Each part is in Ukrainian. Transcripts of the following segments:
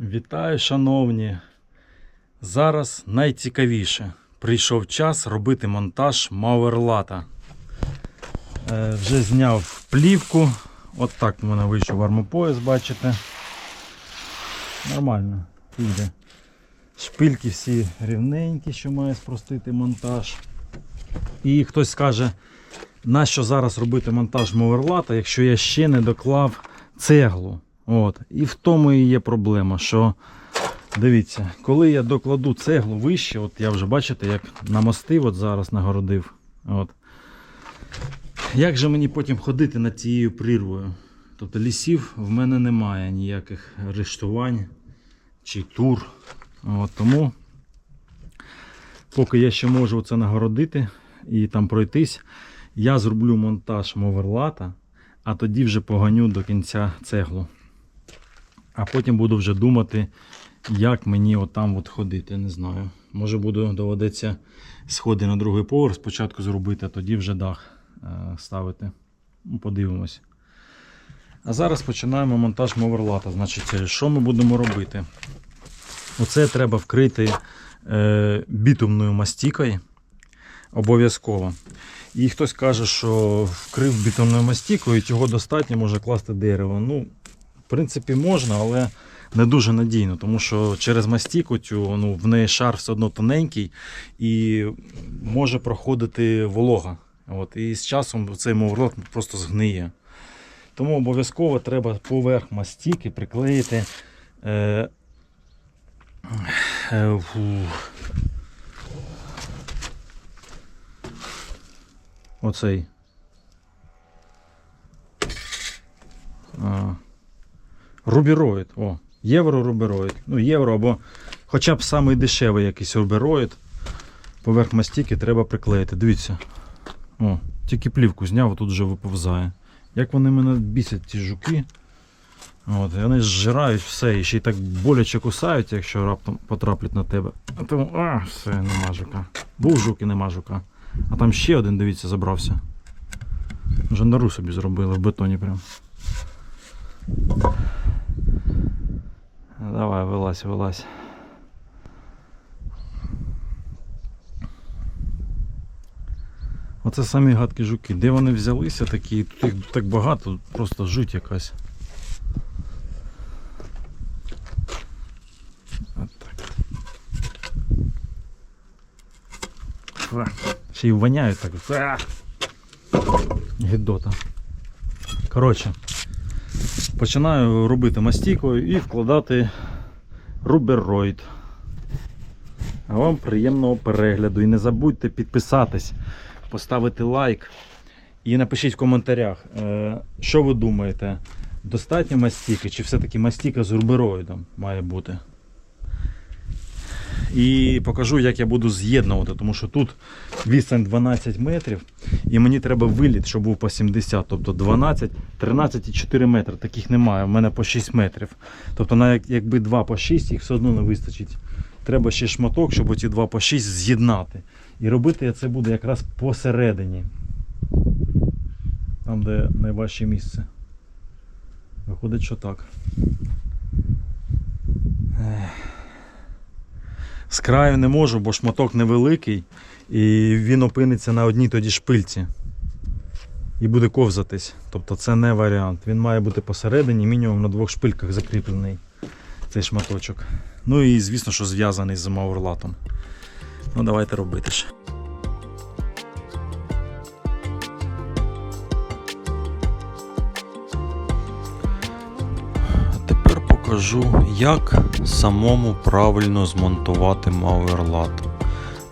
Вітаю, шановні! Зараз найцікавіше. Прийшов час робити монтаж Мауерлата. Е, вже зняв плівку. От так в мене вийшов армопояс, бачите. Нормально, піде. Шпильки всі рівненькі, що має спростити монтаж. І хтось скаже, нащо зараз робити монтаж Мауерлата, якщо я ще не доклав цеглу. От. І в тому і є проблема, що дивіться, коли я докладу цеглу вище, от я вже бачите, як намостив, от зараз нагородив. От. Як же мені потім ходити над цією прірвою? Тобто лісів в мене немає ніяких арештувань чи тур. От, тому, поки я ще можу це нагородити і там пройтись, я зроблю монтаж моверлата, а тоді вже поганю до кінця цеглу. А потім буду вже думати, як мені отам от ходити. Не знаю. Може буду доведеться сходи на другий поверх спочатку зробити, а тоді вже дах е, ставити. Ну, Подивимось. А зараз починаємо монтаж моверлата. Значить, е, що ми будемо робити? Оце треба вкрити е, бітумною мастікою. Обов'язково. І хтось каже, що вкрив бітумною мастікою, цього достатньо може класти дерево. Ну, в принципі, можна, але не дуже надійно, тому що через мастіку цю, ну, в неї шар все одно тоненький і може проходити волога. От, і з часом цей моверлот просто згниє. Тому обов'язково треба поверх мастіки приклеїти. Е, е. Оцей. А, Рубіроїд. О, євро-рубіроїд. Ну, євро або хоча б самий дешевий якийсь рубіроїд. Поверх мастіки треба приклеїти. Дивіться. О, тільки плівку зняв, тут вже виповзає. Як вони мене бісять, ці жуки. От, і вони зжирають все і ще й так боляче кусають, якщо раптом потраплять на тебе. А тому, а, все, нема жука. Був жук і нема жука. А там ще один, дивіться, забрався. Вже нору собі зробили в бетоні прям. Давай, вилазь, вилазь. Оце самі гадкі жуки. Де вони взялися такі? Тут їх так багато, просто жуть якась. Ще й воняють так. Гідота. Коротше, починаю робити мастікою і вкладати рубероїд. А вам приємного перегляду. І не забудьте підписатись, поставити лайк і напишіть в коментарях, е, що ви думаєте, достатньо мастіки, чи все-таки мастіка з рубероїдом має бути. І покажу, як я буду з'єднувати, тому що тут відстань 12 метрів, і мені треба виліт, щоб був по 70, тобто 12, 13 і 4 метри. Таких немає, в мене по 6 метрів. Тобто, навіть якби 2 по 6, їх все одно не вистачить. Треба ще шматок, щоб оці 2 по 6 з'єднати. І робити я це буду якраз посередині. Там, де найважче місце. Виходить, що так. Ех. З краю не можу, бо шматок невеликий, і він опиниться на одній тоді шпильці. І буде ковзатись. Тобто це не варіант. Він має бути посередині, мінімум на двох шпильках закріплений цей шматочок. Ну і звісно, що зв'язаний з маурлатом. Ну давайте робити ще. Покажу, як самому правильно змонтувати Мауерлат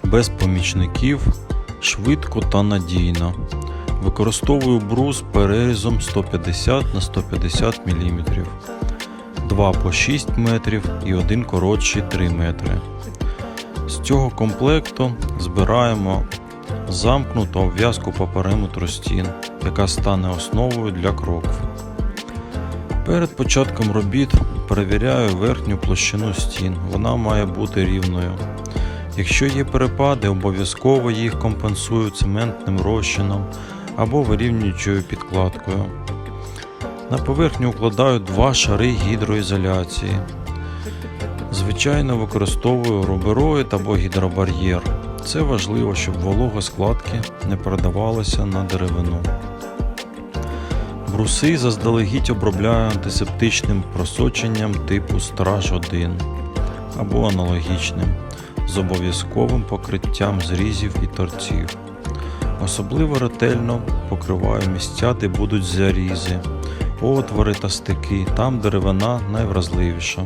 без помічників, швидко та надійно. Використовую брус перерізом 150 на 150 мм, 2 по 6 метрів і один коротший 3 метри. З цього комплекту збираємо замкнуту обв'язку по периметру стін, яка стане основою для кроків. Перед початком робіт перевіряю верхню площину стін. Вона має бути рівною. Якщо є перепади, обов'язково їх компенсую цементним розчином або вирівнюючою підкладкою. На поверхню укладаю два шари гідроізоляції. Звичайно, використовую рубероїд або гідробар'єр. Це важливо, щоб волога складки не передавалася на деревину. Бруси заздалегідь обробляю антисептичним просоченням типу Страж 1 або аналогічним з обов'язковим покриттям зрізів і торців. Особливо ретельно покриваю місця, де будуть зарізи, отвори та стики, там деревина найвразливіша.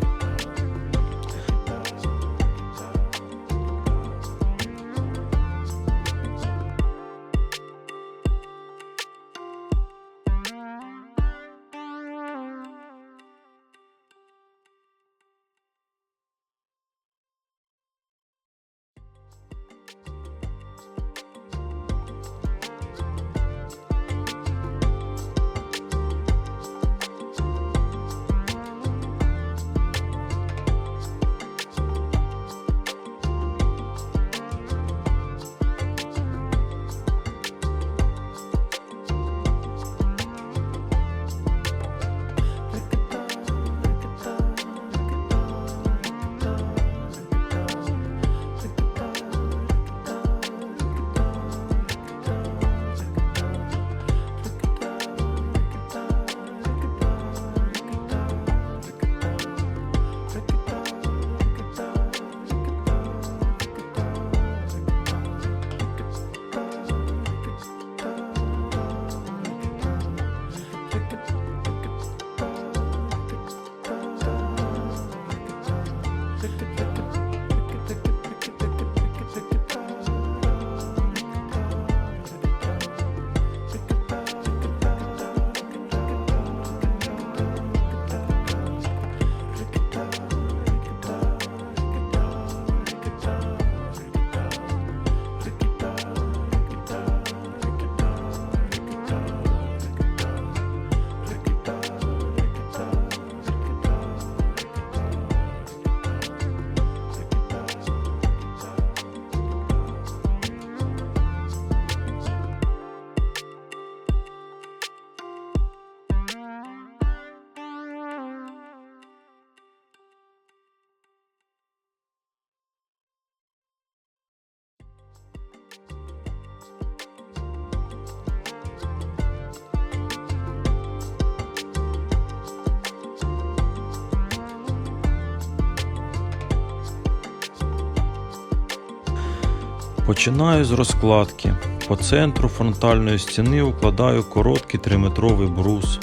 Починаю з розкладки. По центру фронтальної стіни укладаю короткий 3-метровий брус.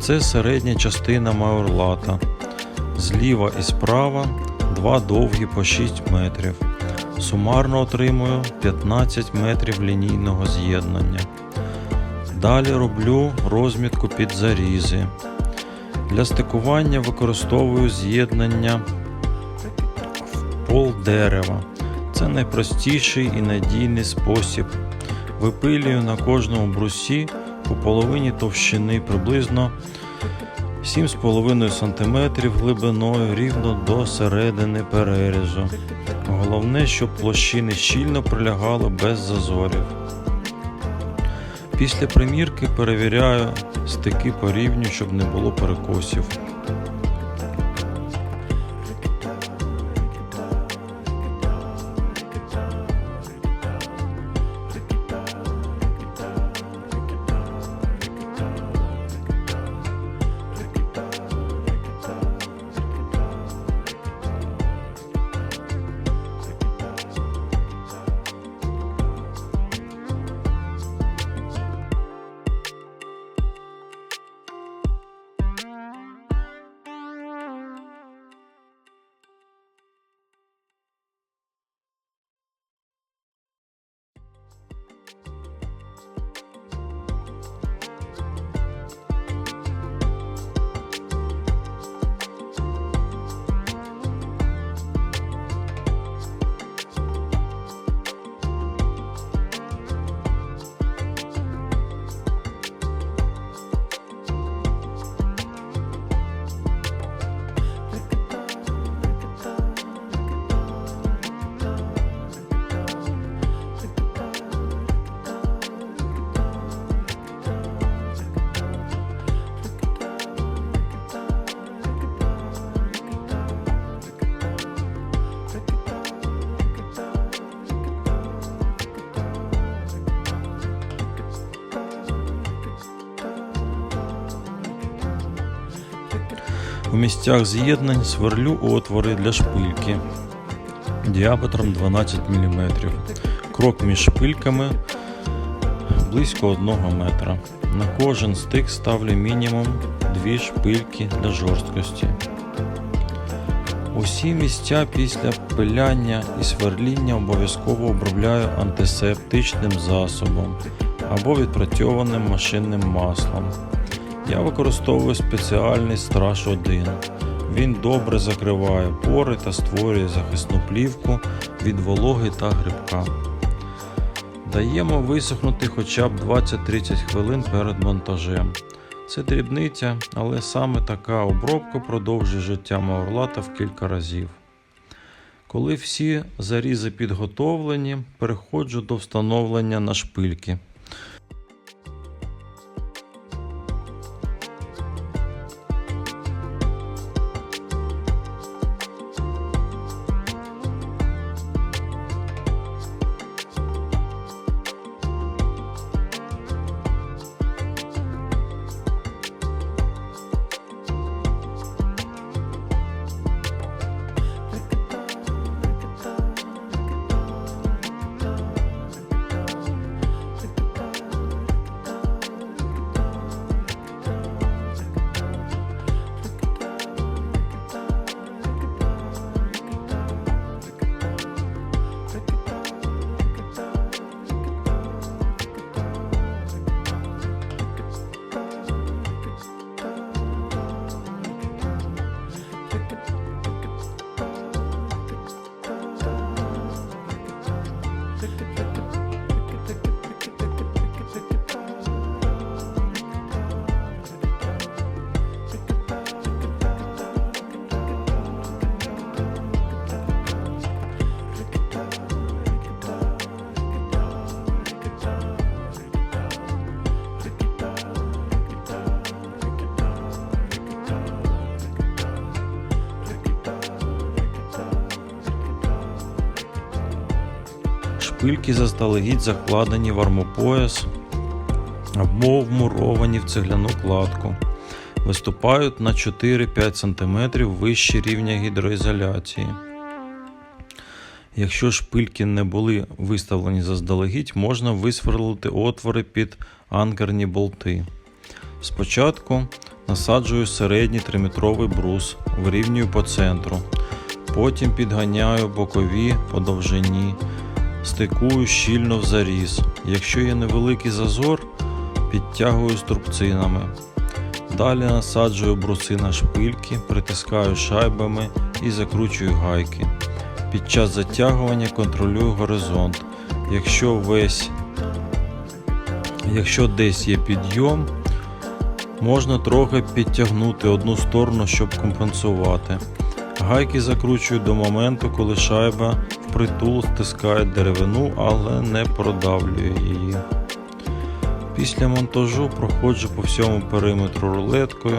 Це середня частина мауерлата. Зліва і справа два довгі по 6 метрів. Сумарно отримую 15 метрів лінійного з'єднання. Далі роблю розмітку під зарізи. Для стикування використовую з'єднання в пол дерева. Це найпростіший і надійний спосіб. Випилюю на кожному брусі по половині товщини приблизно 7,5 см глибиною рівно до середини перерізу. Головне, щоб площини щільно прилягали без зазорів. Після примірки перевіряю стики по рівню, щоб не було перекосів. Місцях з'єднань сверлю отвори для шпильки діаметром 12 мм. Крок між шпильками близько 1 метра. На кожен стик ставлю мінімум 2 шпильки для жорсткості. Усі місця після пиляння і сверління обов'язково обробляю антисептичним засобом або відпрацьованим машинним маслом. Я використовую спеціальний страж 1. Він добре закриває пори та створює захисну плівку від вологи та грибка. Даємо висохнути хоча б 20-30 хвилин перед монтажем. Це дрібниця, але саме така обробка продовжує життя маурлата в кілька разів. Коли всі зарізи підготовлені, переходжу до встановлення на шпильки. Шпильки заздалегідь закладені в армопояс або вмуровані в цегляну кладку. Виступають на 4-5 см вище рівня гідроізоляції. Якщо шпильки не були виставлені заздалегідь, можна висверлити отвори під анкерні болти. Спочатку насаджую середній 3-метровий брус, вирівнюю по центру. Потім підганяю бокові по довжині, стикую щільно в заріз. Якщо є невеликий зазор, підтягую струбцинами. Далі насаджую бруси на шпильки, притискаю шайбами і закручую гайки. Під час затягування контролюю горизонт. Якщо весь Якщо десь є підйом, можна трохи підтягнути одну сторону, щоб компенсувати. Гайки закручую до моменту, коли шайба впритул стискає деревину, але не продавлює її. Після монтажу проходжу по всьому периметру рулеткою,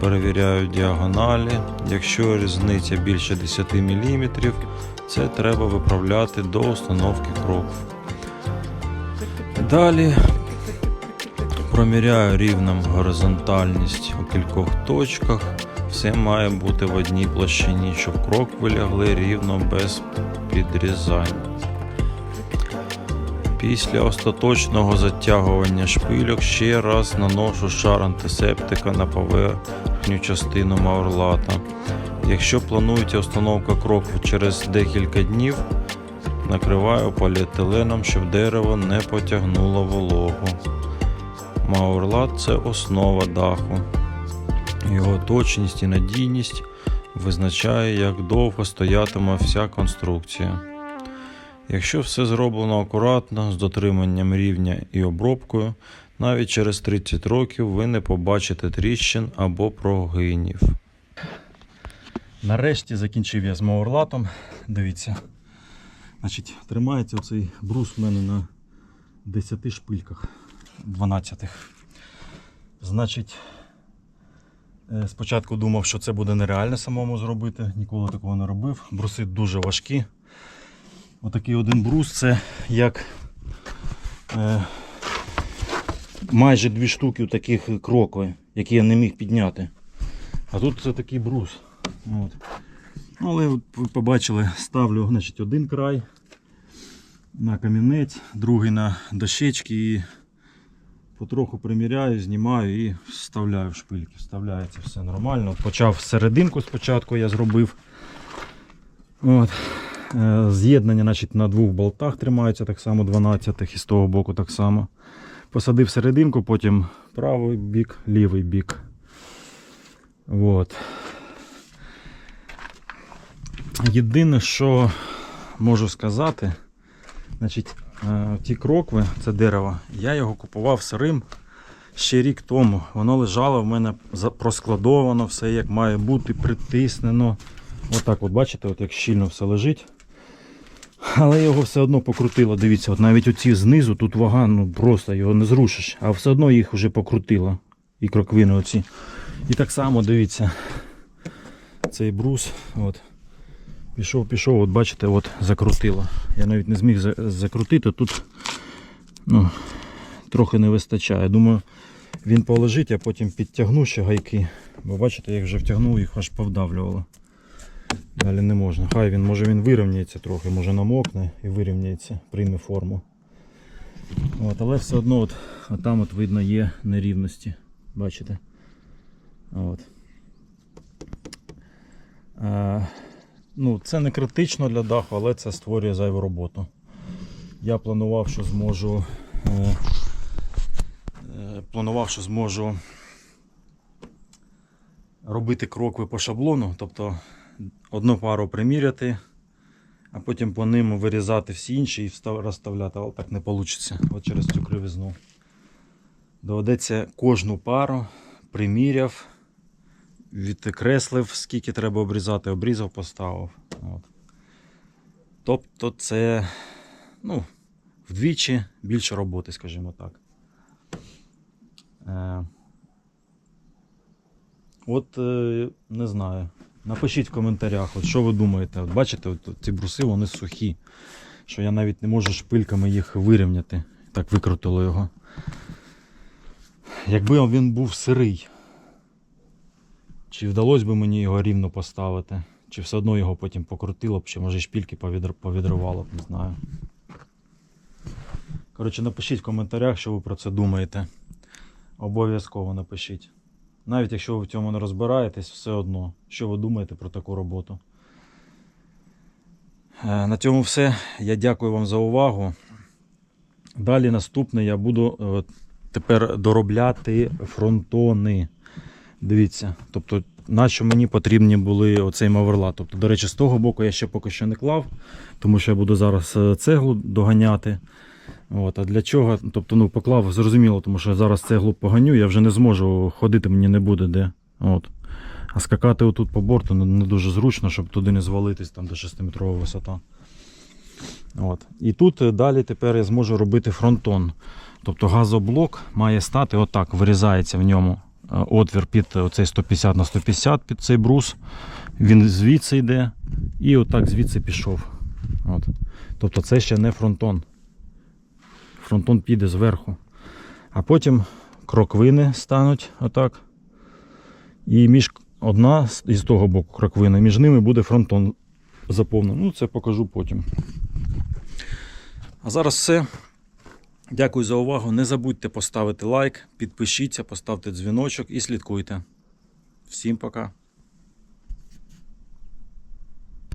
перевіряю діагоналі. Якщо різниця більше 10 мм, це треба виправляти до установки кроків. Далі проміряю рівнем горизонтальність у кількох точках. Все має бути в одній площині, щоб крокви лягли рівно без підрізань. Після остаточного затягування шпильок ще раз наношу шар антисептика на поверхню частину маурлата. Якщо плануєте установка крокву через декілька днів, накриваю поліетиленом, щоб дерево не потягнуло вологу. Маурлат це основа даху. Його точність і надійність визначає, як довго стоятиме вся конструкція. Якщо все зроблено акуратно, з дотриманням рівня і обробкою, навіть через 30 років ви не побачите тріщин або прогинів. Нарешті закінчив я з мауерлатом. Дивіться. Значить, тримається оцей брус у мене на 10 шпильках. 12. Значить, спочатку думав, що це буде нереально самому зробити. Ніколи такого не робив. Бруси дуже важкі. Отакий один брус це як е, майже дві штуки таких крокви, які я не міг підняти. А тут це такий брус. От. Ну, але ви побачили, ставлю значить, один край на камінець, другий на дощечки і потроху приміряю, знімаю і вставляю в шпильки. Вставляється все нормально. Почав серединку спочатку я зробив. От. Е, З'єднання значить, на двох болтах тримаються так само 12 і з того боку так само. Посадив серединку, потім правий бік, лівий бік. От. Єдине, що можу сказати, значить, ті крокви, це дерево, я його купував сирим ще рік тому. Воно лежало в мене проскладовано, все як має бути, притиснено. Отак, от бачите, от як щільно все лежить. Але його все одно покрутило. Дивіться, от навіть оці знизу тут вага, ну просто його не зрушиш, а все одно їх вже покрутило. І кроквини оці. І так само дивіться. Цей брус. От. Пішов, пішов, от бачите, от закрутило. Я навіть не зміг за- закрутити. Тут ну, трохи не вистачає. Думаю, він полежить, а потім підтягну ще гайки. Бо бачите, як вже втягнув, їх аж повдавлювало. Далі не можна. Хай він, може він вирівняється трохи, може намокне і вирівняється, прийме форму. От, але все одно от, от там от видно є нерівності. Бачите? От. Е, ну, це не критично для даху, але це створює зайву роботу. Я планував, що зможу. Е, е, планував, що зможу робити крокви по шаблону, тобто одну пару приміряти, а потім по ним вирізати всі інші і розставляти, але так не вийде. От через цю кривизну. Доведеться кожну пару приміряв, відкреслив, скільки треба обрізати, обрізав, поставив. От. Тобто це ну, вдвічі більше роботи, скажімо так. Е, От е, не знаю. Напишіть в коментарях, от що ви думаєте. От бачите, от, ці бруси вони сухі. Що я навіть не можу шпильками їх вирівняти. Так викрутило його. Якби він був сирий, чи вдалося б мені його рівно поставити, чи все одно його потім покрутило б, чи може шпільки повідр- повідривало б, не знаю. Коротше, напишіть в коментарях, що ви про це думаєте. Обов'язково напишіть. Навіть якщо ви в цьому не розбираєтесь, все одно, що ви думаєте про таку роботу. Е, На цьому все. Я дякую вам за увагу. Далі наступне я буду е, тепер доробляти фронтони. Дивіться, тобто, на що мені потрібні були оцей маверлат. Тобто, до речі, з того боку я ще поки що не клав, тому що я буду зараз е, цеглу доганяти. От, а для чого? Тобто, ну, поклав, зрозуміло, тому що зараз цеглу поганю, я вже не зможу ходити, мені не буде де. От. А скакати отут по борту не, дуже зручно, щоб туди не звалитись там до 6-метрова висота. От. І тут е, далі тепер я зможу робити фронтон. Тобто газоблок має стати отак, вирізається в ньому отвір під оцей 150 на 150 під цей брус. Він звідси йде і отак звідси пішов. От. Тобто це ще не фронтон. Фронтон піде зверху. А потім кроквини стануть отак. І між одна із того боку кроквина, між ними буде фронтон заповнений. Ну, це покажу потім. А зараз все. Дякую за увагу. Не забудьте поставити лайк, підпишіться, поставте дзвіночок і слідкуйте. Всім пока.